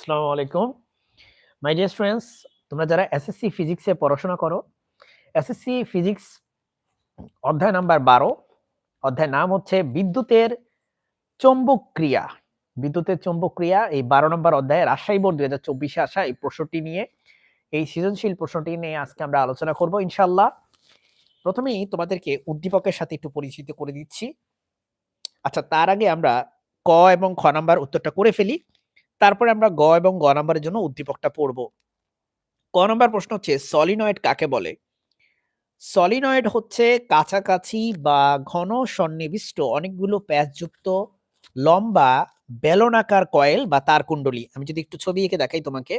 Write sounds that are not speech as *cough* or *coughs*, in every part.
আসসালামু আলাইকুম। My dear students তোমরা যারা এসএসসি ফিজিক্সে পড়াশোনা করো এসএসসি ফিজিক্স অধ্যায় নাম্বার বারো অধ্যায় নাম হচ্ছে বিদ্যুতের চৌম্বক ক্রিয়া বিদ্যুতের চৌম্বক ক্রিয়া এই বারো নম্বর অধ্যায়ে রাজশাহী বোর্ড দুই হাজার চব্বিশে আসা এই প্রশ্নটি নিয়ে, এই সৃজনশীল প্রশ্নটি নিয়ে আজকে আমরা আলোচনা করব ইনশাল্লাহ প্রথমেই তোমাদেরকে উদ্দীপকের সাথে একটু পরিচিত করে দিচ্ছি। আচ্ছা তার আগে আমরা ক এবং খ নাম্বার উত্তরটা করে ফেলি। তারপরে আমরা গ এবং গ নাম্বারের জন্য উদ্দীপকটা পড়ব। ক নাম্বার প্রশ্ন হচ্ছে সলিনয়েড কাকে বলে? সলিনয়েড হচ্ছে কাছাকাছি বা ঘন সন্নিবিষ্ট অনেকগুলো প্যাচযুক্ত লম্বা বেলনাকার কয়েল বা তার কুণ্ডলী। আমি যদি একটু ছবি এঁকে দেখাই তোমাকে।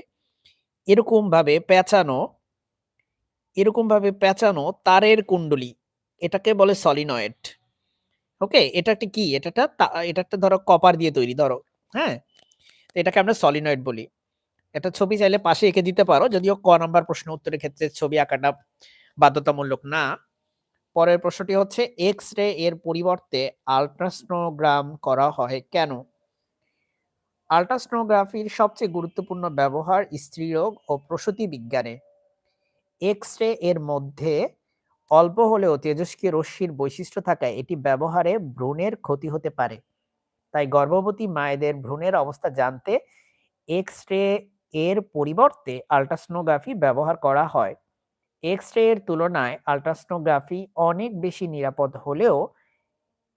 এরকম ভাবে পেঁচানো এরকম ভাবে পেঁচানো তারের কুণ্ডলী। এটাকে বলে সলিনয়েড ওকে এটা একটা কি? এটা একটা এটা একটা ধরো কপার দিয়ে তৈরি, ধরো। হ্যাঁ? তো এটাকে আমরা সলিনয়েড বলি। এটা ছবি চাইলে পাশে এঁকে দিতে পারো, যদিও ক নাম্বার প্রশ্ন উত্তরের ক্ষেত্রে ছবি আঁকাটা বাধ্যতামূলক না। পরের প্রশ্নটি হচ্ছে এক্স রে এর পরিবর্তে আলট্রাসনোগ্রাম করা হয় কেন? আলট্রাসনোগ্রাফির সবচেয়ে গুরুত্বপূর্ণ ব্যবহার স্ত্রীরোগ ও প্রসূতি বিজ্ঞানে। এক্স রে এর মধ্যে অল্প হলেও তেজস্ক্রিয় রশ্মির বৈশিষ্ট্য থাকায় এটি ব্যবহারে ভ্রূণের ক্ষতি হতে পারে। তাই গর্ভবতী মায়েদের ভ্রূণের অবস্থা জানতে এক্স রে এর পরিবর্তে আলট্রাসনোগ্রাফি ব্যবহার করা হয়। এক্স রে এর তুলনায় আলট্রাসনোগ্রাফি অনেক বেশি নিরাপদ হলেও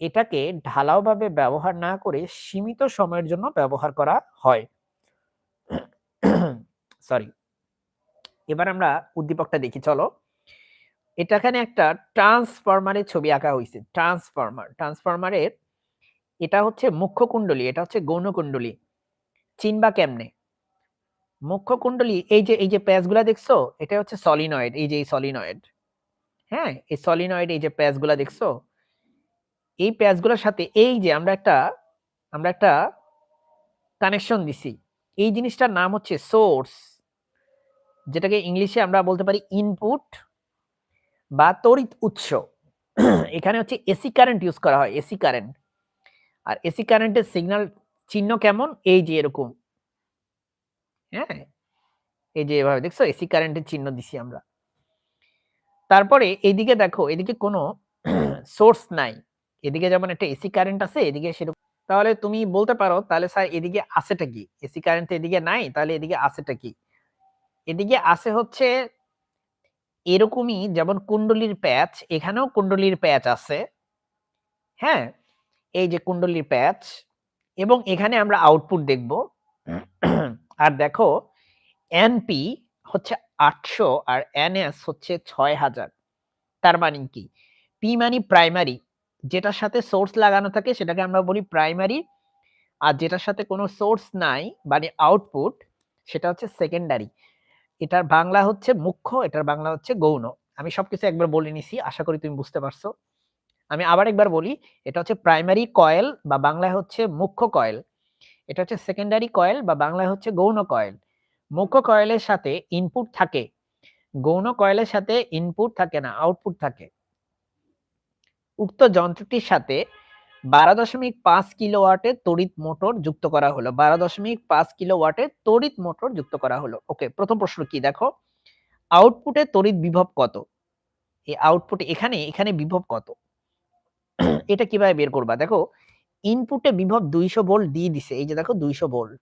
এটাকে ঢালাওভাবে ব্যবহার না করে সীমিত সময়ের জন্য ব্যবহার করা হয়। সরি এবার আমরা উদ্দীপকটা দেখি, চলো। এটা এখানে একটা ট্রান্সফরমারের ছবি আঁকা হয়েছে ট্রান্সফরমার ট্রান্সফরমারের এটা হচ্ছে মুখ্য কুণ্ডলী, এটা হচ্ছে গৌণ কুণ্ডলী। চিনবা কেমনে? মুখ্য কুণ্ডলী, এই যে এই যে প্যাচগুলা দেখছ, এটা হচ্ছে সলিনয়েড, এই যে এই সলিনয়েড। হ্যাঁ এই সলিনয়েড, এই যে প্যাচগুলা দেখছ, এই প্যাচগুলোর সাথে এই যে আমরা একটা আমরা একটা কানেকশন দিছি। এই জিনিসটার নাম হচ্ছে সোর্স যেটাকে ইংলিশে আমরা বলতে পারি ইনপুট বা তড়িৎ উৎস। এখানে হচ্ছে এসি কারেন্ট ইউজ করা হয় এসি কারেন্ট আর এসি কারেন্টের সিগন্যাল চিহ্ন কেমন? এই যে এরকম। হ্যাঁ? এই যে এভাবে, দেখছ? এসি কারেন্টের চিহ্ন দিছি আমরা। তারপরে এইদিকে দেখো, এদিকে কোনো *clears throat* সোর্স নাই। এদিকে যেমন একটা এসি কারেন্ট আছে, এদিকে সেরকম। তাহলে তুমি বলতে পারো, তাহলে স্যার এদিকে আছেটা কি? এসি কারেন্ট এদিকে নাই, তাহলে এদিকে আছেটা কি? এদিকে আছে হচ্ছে এরকমই যেমন কুণ্ডলীর প্যাচ, এখানেও কুণ্ডলীর প্যাচ আছে। হ্যাঁ? এই যে কুণ্ডলীর প্যাচ এবং এখানে আমরা আউটপুট দেখব। আর দেখো এনপি হচ্ছে আটশো আর এনএস হচ্ছে ছয় হাজার তার মানে কি? পি মানে প্রাইমারি যেটার সাথে সোর্স লাগানো থাকে সেটাকে আমরা বলি প্রাইমারি আর যেটার সাথে কোনো সোর্স নাই মানে আউটপুট সেটা হচ্ছে সেকেন্ডারি এটার বাংলা হচ্ছে মুখ্য এটার বাংলা হচ্ছে গৌণ। আমি সবকিছু একবার বলে নিছি আশা করি তুমি বুঝতে পারছ। আমি আবার একবার বলি, এটা হচ্ছে প্রাইমারি কয়েল বা বাংলায় হচ্ছে মুখ্য কয়েল এটা হচ্ছে সেকেন্ডারি কয়েল বা বাংলায় হচ্ছে গৌণ কয়েল মুখ্য কয়েলের সাথে ইনপুট থাকে। গৌণ কয়েলের সাথে ইনপুট থাকে না আউটপুট থাকে। উক্ত যন্ত্রটির সাথে বারো দশমিক পাঁচ কিলো ওয়াটের তড়িৎ মোটর যুক্ত করা হলো। বারো দশমিক পাঁচ কিলো ওয়াটের তড়িৎ মোটর যুক্ত করা হলো। ওকে প্রথম প্রশ্ন কি দেখো? আউটপুটে তড়িৎ বিভব কত? এই আউটপুট এখানে এখানে বিভব কত? *coughs* এটা কীভাবে বের করবা? দেখো ইনপুটে বিভব দুইশো ভোল্ট দিয়ে দিছে। এই যে দেখো, দুইশো ভোল্ট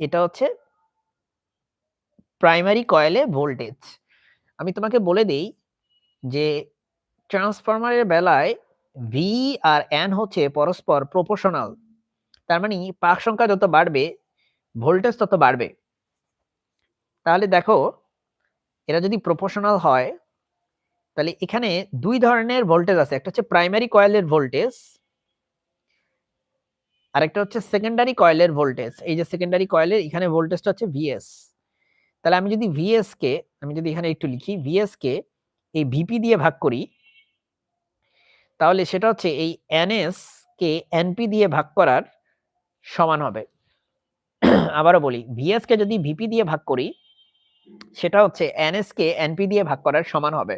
এটা হচ্ছে প্রাইমারি কয়েলে ভোল্টেজ আমি তোমাকে বলে দেই যে ট্রান্সফরমারের বেলায় ভি আর এন হচ্ছে পরস্পর প্রপোর্শনাল তার মানে পাক সংখ্যা যত বাড়বে ভোল্টেজ তত বাড়বে। তাহলে দেখো এটা যদি প্রপোর্শনাল হয় তাহলে এখানে দুই ধরনের ভোল্টেজ আছে, একটা হচ্ছে প্রাইমারি কয়েলের ভোল্টেজ আরেকটা হচ্ছে সেকেন্ডারি কয়েলের ভোল্টেজ এই যে সেকেন্ডারি কয়েলের এখানে ভোল্টেজটা হচ্ছে ভিএস তাহলে আমি যদি ভিএস কে, আমি যদি এখানে একটু লিখি ভিএস কে এই ভিপি দিয়ে ভাগ করি, তাহলে সেটা হচ্ছে এই এনএস কে এনপি দিয়ে ভাগ করার সমান হবে। আবারও বলি ভিএস কে যদি ভিপি দিয়ে ভাগ করি, সেটা হচ্ছে এনএস কে এনপি দিয়ে ভাগ করার সমান হবে।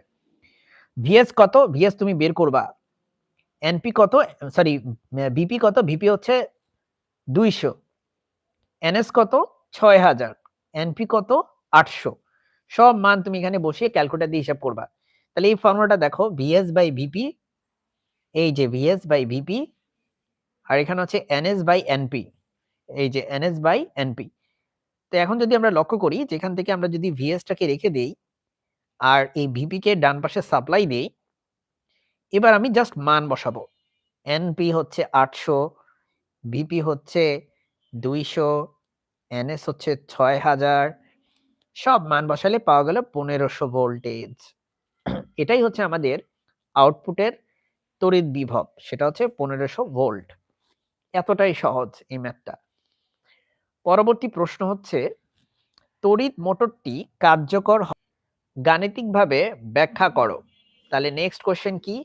ভিএস কত? ভিএস তুমি বের করবা। এনপি কত? সরি ভিপি কত? ভিপি হচ্ছে দুইশো। এনএস কত? ছয় হাজার। এনপি কত? আটশো। সব মান তুমি এখানে বসিয়ে ক্যালকুলেটার দিয়ে হিসাব করবা। তাহলে এই ফর্মুলাটা দেখো ভিএস বাই ভিপি এই যে ভিএস বাই ভিপি আর এখানে হচ্ছে এনএস বাই এনপি এই যে এনএস বাই এনপি তো এখন যদি আমরা লক্ষ্য করি, যেখান থেকে আমরা যদি ভিএসটাকে রেখে দেই আর এই ভিপি কে ডান পাশে সাপ্লাই দেই, এবার আমি জাস্ট মান বসাবো। এনপি হচ্ছে আটশো ভিপি হচ্ছে দুইশো এনএস হচ্ছে ছয় হাজার সব মান বসালে পাওয়া গেল পনেরোশো ভোল্টেজ এটাই হচ্ছে আমাদের আউটপুটের তড়িৎ বিভব, সেটা হচ্ছে পনেরোশো ভোল্ট এতটাই সহজ এই ম্যাথটা পরবর্তী প্রশ্ন হচ্ছে, তড়িৎ মোটরটি কার্যকর হ- গাণিতিকভাবে ব্যাখ্যা করো। তাহলে নেক্সট কোশ্চেন কি?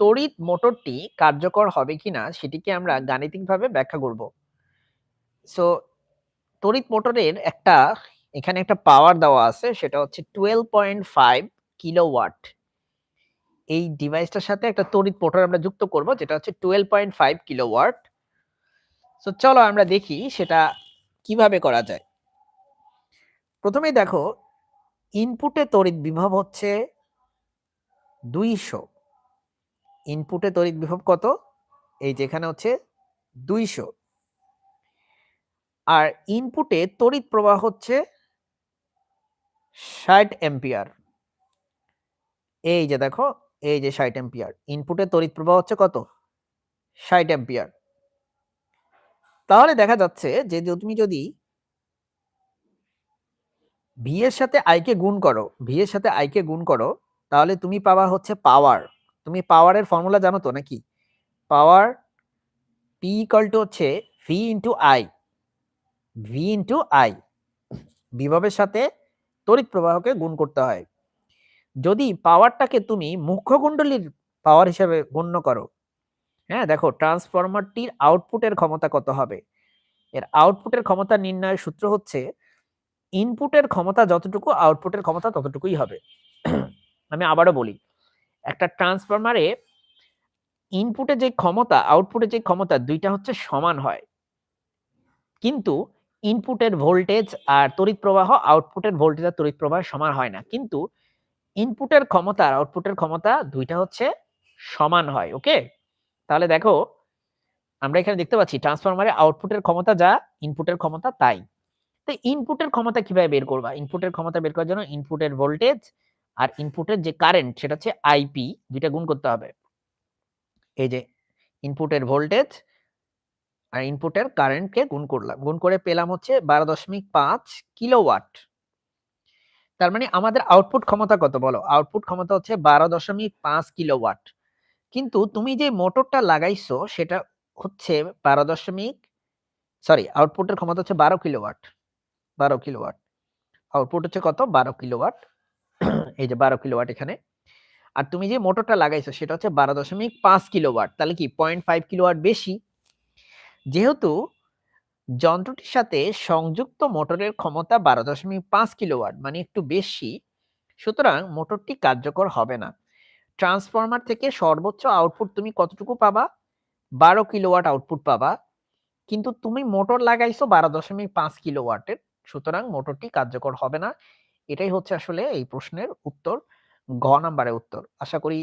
তড়িৎ মোটরটি কার্যকর হবে কিনা সেটিকে আমরা গাণিতিকভাবে ব্যাখ্যা করব। সো তড়িৎ মোটরের একটা, এখানে একটা পাওয়ার দেওয়া আছে, সেটা হচ্ছে টুয়েলভ পয়েন্ট ফাইভ কিলোওয়াট এই ডিভাইসটার সাথে একটা তড়িৎ মোটর আমরা যুক্ত করব, যেটা হচ্ছে twelve point five kilowatt so চলো আমরা দেখি সেটা কীভাবে করা যায়। প্রথমেই দেখো ইনপুটে তড়িৎ বিভব হচ্ছে দুইশো। ইনপুটে তড়িৎ বিভব কত? এই যেখানে হচ্ছে দুইশো। আর ইনপুটে তড়িৎ প্রবাহ হচ্ছে ষাট এম্পিয়ার এই যে দেখো, এই যে ষাট এম্পিয়ার ইনপুটে তড়িৎ প্রবাহ হচ্ছে কত? ষাট এম্পিয়ার তাহলে দেখা যাচ্ছে যে তুমি যদি ভি এর সাথে আইকে গুণ করো ভি এর সাথে আইকে গুণ করো, তাহলে তুমি পাওয়া হচ্ছে পাওয়ার তুমি পাওয়ারের ফর্মুলা জানো তো নাকি? পাওয়ার পি ইকাল টু হচ্ছে V into I V into I বিভবের সাথে তড়িৎ প্রবাহকে গুণ করতে হয়। যদি পাওয়ারটাকে তুমি মুখ্য কুণ্ডলীর পাওয়ার হিসাবে গণ্য করো হ্যাঁ দেখো ট্রান্সফরমারটির আউটপুটের ক্ষমতা কত হবে? এর আউটপুটের ক্ষমতা নির্ণয়ের সূত্র হচ্ছে ইনপুটের ক্ষমতা যতটুকু আউটপুটের ক্ষমতা ততটুকুই হবে। আমি আবারও বলি, একটা ট্রান্সফরমারে ইনপুটে যে ক্ষমতা আউটপুটে যে ক্ষমতা, দুইটা হচ্ছে সমান হয়। কিন্তু ইনপুটের ভোল্টেজ আর তড়িৎ প্রবাহ আউটপুটের ভোল্টেজ আর তড়িৎ প্রবাহ সমান হয় না। কিন্তু ইনপুটের ক্ষমতা আর আউটপুটের ক্ষমতা দুইটা হচ্ছে সমান হয় ওকে তাহলে দেখো, আমরা এখানে দেখতে পাচ্ছি ট্রান্সফরমারে আউটপুটের ক্ষমতা যা ইনপুটের ক্ষমতা তাই। তো ইনপুটের ক্ষমতা কীভাবে বের করবা? ইনপুটের ক্ষমতা বের করার জন্য ইনপুটের ভোল্টেজ আর ইনপুটের যে কারেন্ট সেটা হচ্ছে আইপি দুইটা গুণ করতে হবে। এই যে ইনপুটের ভোল্টেজ আর ইনপুটের কারেন্টকে গুণ করলাম। গুণ করে পেলাম হচ্ছে বারো দশমিক পাঁচ কিলোওয়াট তার মানে আমাদের আউটপুট ক্ষমতা কত বলো? আউটপুট ক্ষমতা হচ্ছে বারো দশমিক পাঁচ কিলোওয়াট কিন্তু তুমি যে মোটরটা লাগাইছো সেটা হচ্ছে বারো দশমিক সরি আউটপুটের ক্ষমতা হচ্ছে বারো কিলোওয়াট বারো কিলোওয়াট। আউটপুট হচ্ছে কত? বারো কিলোওয়াট। *clears throat* এই যে বারো কিলোওয়াট এখানে। আর তুমি যে মোটরটা লাগাইছো, সেটা হচ্ছে বারো দশমিক পাঁচ কিলোওয়াট। তাহলে কি পয়েন্ট ফাইভ কিলোওয়াট বেশি? যেহেতু যন্ত্রটির সাথে সংযুক্ত মোটরের ক্ষমতা বারো দশমিক পাঁচ কিলোওয়াট মানে একটু বেশি, সুতরাং মোটরটি কার্যকর হবে না। ট্রান্সফরমার থেকে সর্বোচ্চ আউটপুট তুমি কতটুকু পাবা? বারো কিলোওয়াট আউটপুট পাবা। কিন্তু তুমি মোটর লাগাইছো বারো দশমিক পাঁচ কিলোওয়াটের। সুতরাং মোটরটি কার্যকর হবে না। এটাই হচ্ছে আসলে এই প্রশ্নের উত্তর ঘ নাম্বারের উত্তর। আশা করি